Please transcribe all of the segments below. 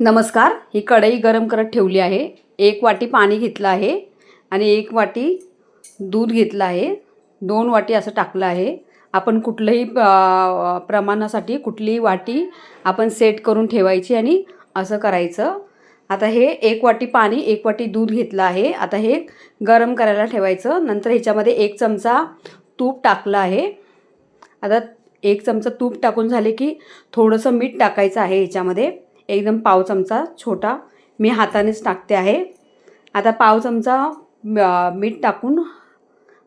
नमस्कार ही कढई गरम करत ठेवली आहे. एक वाटी पाणी घेतलं आहे आणि एक वाटी दूध घेतलं आहे. दोन वाटी असं टाकलं आहे. आपण कुठलंही प्रमाणासाठी कुठलीही वाटी आपण सेट करून ठेवायची आणि असं करायचं. आता हे एक वाटी पाणी एक वाटी दूध घेतलं आहे. आता हे गरम करायला ठेवायचं. नंतर ह्याच्यामध्ये एक चमचा तूप टाकलं आहे. आता एक चमचा तूप टाकून झाले की थोडंसं मीठ टाकायचं आहे ह्याच्यामध्ये. एकदम पाव चमचा छोटा मी हातानेच टाकते आहे. आता पाव चमचा मीठ टाकून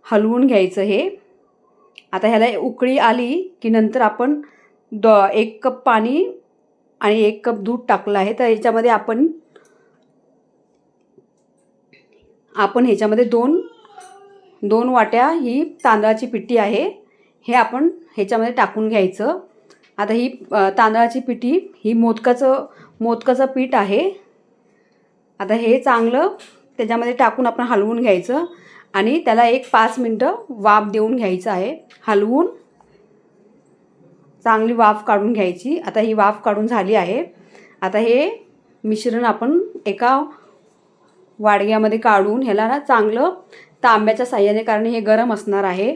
हलवून घ्यायचं हे. आता ह्याला उकळी आली की नंतर आपण द एक कप पाणी आणि एक कप दूध टाकलं आहे. तर ह्याच्यामध्ये आपण आपण ह्याच्यामध्ये दोन दोन वाट्या ही तांदळाची पिठी आहे. हे आपण ह्याच्यामध्ये टाकून घ्यायचं. आता ही तांदळाची पिठी ही मोदकाचं मोदकाचं पीठ आहे. आता हे चांगलं त्याच्यामध्ये टाकून आपण हलवून घ्यायचं आणि त्याला एक पाच मिनटं वाफ देऊन घ्यायचं आहे. हलवून चांगली वाफ काढून घ्यायची. आता ही वाफ काढून झाली आहे. आता हे मिश्रण आपण एका वाडग्यामध्ये काढून ह्याला ना चांगलं तांब्याच्या साह्याने कारण हे गरम असणार आहे.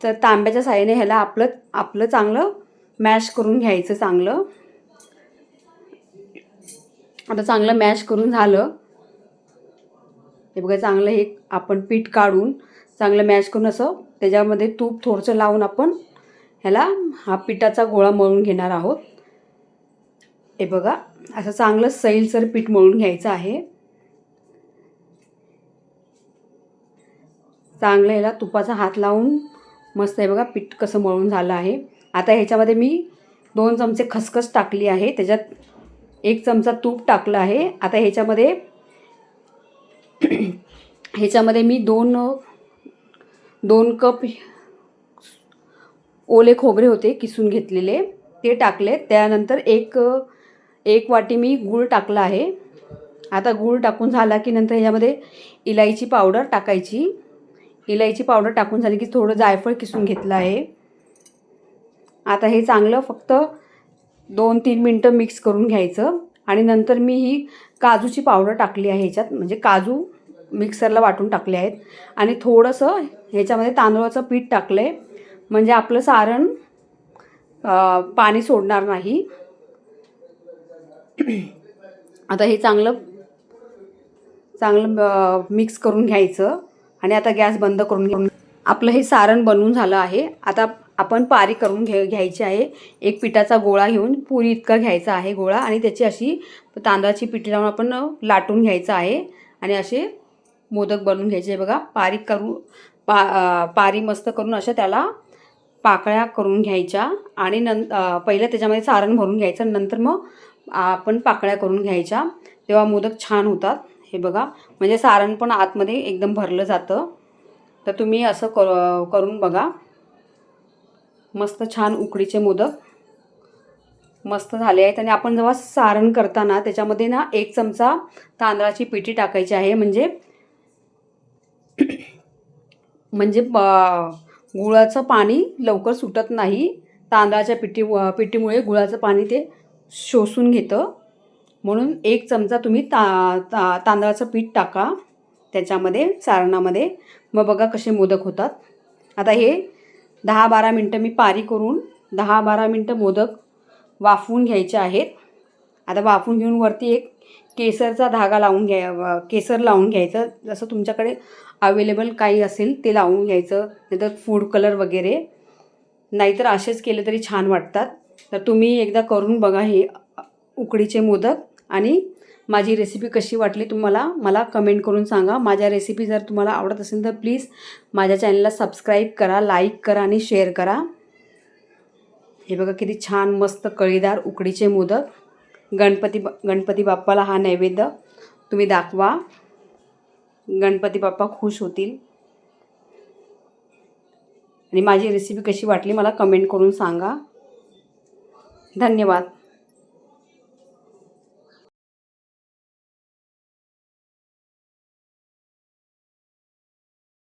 तर तांब्याच्या साह्याने ह्याला आपलं आपलं चांगलं मॅश करून घ्यायचं चांगलं. आता चांगलं मॅश करून झालं. हे बघा चांगलं हे आपण पीठ काढून चांगलं मॅश करून असं त्याच्यामध्ये तूप थोडंसं लावून आपण ह्याला हा पिठाचा गोळा मळून घेणार आहोत. हे बघा असं चांगलं सैलसर पीठ मळून घ्यायचं आहे. चांगलं ह्याला तुपाचा हात लावून मस्त आहे बघा पीठ कसं मळून झालं आहे. आता ह्याच्यामध्ये मी दोन चमचे खसखस टाकली आहे. त्याच्यात एक चमचा तूप टाकलं आहे. आता ह्याच्यामध्ये ह्याच्यामध्ये मी दोन दोन कप ओले खोबरे होते किसून घेतलेले. ते टाकले त्यानंतर एक एक वाटी मी गूळ टाकला आहे. आता गूळ टाकून झाला की नंतर ह्याच्यामध्ये इलायची पावडर टाकायची. इलायची पावडर टाकून झाली की थोडं जायफळ किसून घेतलं आहे. आता हे चांगलं फक्त दोन तीन मिनटं मिक्स करून घ्यायचं. आणि नंतर मी ही काजूची पावडर टाकली आहे ह्याच्यात म्हणजे काजू मिक्सरला वाटून टाकले आहेत. आणि थोडंसं ह्याच्यामध्ये तांदूळाचं पीठ टाकलं आहे म्हणजे आपलं सारण पाणी सोडणार नाही. आता हे चांगलं चांगलं मिक्स करून घ्यायचं. आणि आता गॅस बंद करून घेऊन आपलं हे सारण बनवून झालं आहे. आता आपण पारी करून घे घ्यायची आहे. एक पिठाचा गोळा घेऊन पुरी इतका घ्यायचा आहे गोळा आणि त्याची अशी तांदळाची पिठी लावून आपण लाटून घ्यायचं आहे. आणि असे मोदक बनवून घ्यायचे. बघा पारी करू पा पारी मस्त करून अशा त्याला पाकळ्या करून घ्यायच्या. आणि नं पहिलं त्याच्यामध्ये सारण भरून घ्यायचं. नंतर मग आपण पाकळ्या करून घ्यायच्या. तेव्हा मोदक छान होतात. हे बघा. म्हणजे सारण पण आतमध्ये एकदम भरलं जातं. तर तुम्ही असं कर करून बघा. मस्त छान उकडीचे मोदक. मस्त झाले आहेत. आणि आपण जेव्हा सारण करताना त्याच्यामध्ये ना एक चमचा तांदळाची पिठी टाकायची आहे. म्हणजे म्हणजे गुळाचं पाणी लवकर सुटत नाही. तांदळाच्या पिठी पिठीमुळे गुळाचं पाणी ते शोषून घेतं. म्हणून एक चमचा तुम्ही ता ता तांदळाचं पीठ टाका. त्याच्यामध्ये सारणामध्ये. मग बघा कसे मोदक होतात. आता हे दहा बारा मिनटं मी पारी करून दहा बारा मिनटं मोदक वाफवून घ्यायचे आहेत. आता वाफून घेऊन वरती एक केसरचा धागा लावून घ्या केसर लावून घ्यायचं. जसं तुमच्याकडे अवेलेबल काही असेल ते लावून घ्यायचं. नाहीतर फूड कलर वगैरे. नाहीतर असेच केले तरी छान वाटतात. तर तुम्ही एकदा करून बघा हे उकडीचे मोदक. आणि माझी रेसिपी कशी वाटली तुम्हाला मला कमेंट करून सांगा. माझ्या रेसिपी जर तुम्हाला आवडत असेल तर प्लीज माझ्या चॅनलला सबस्क्राईब करा लाईक करा आणि शेअर करा. हे बघा किती छान मस्त कळीदार उकडीचे मोदक. गणपती बा गणपती बाप्पाला हा नैवेद्य तुम्ही दाखवा. गणपती बाप्पा खुश होतील. आणि माझी रेसिपी कशी वाटली मला कमेंट करून सांगा. धन्यवाद.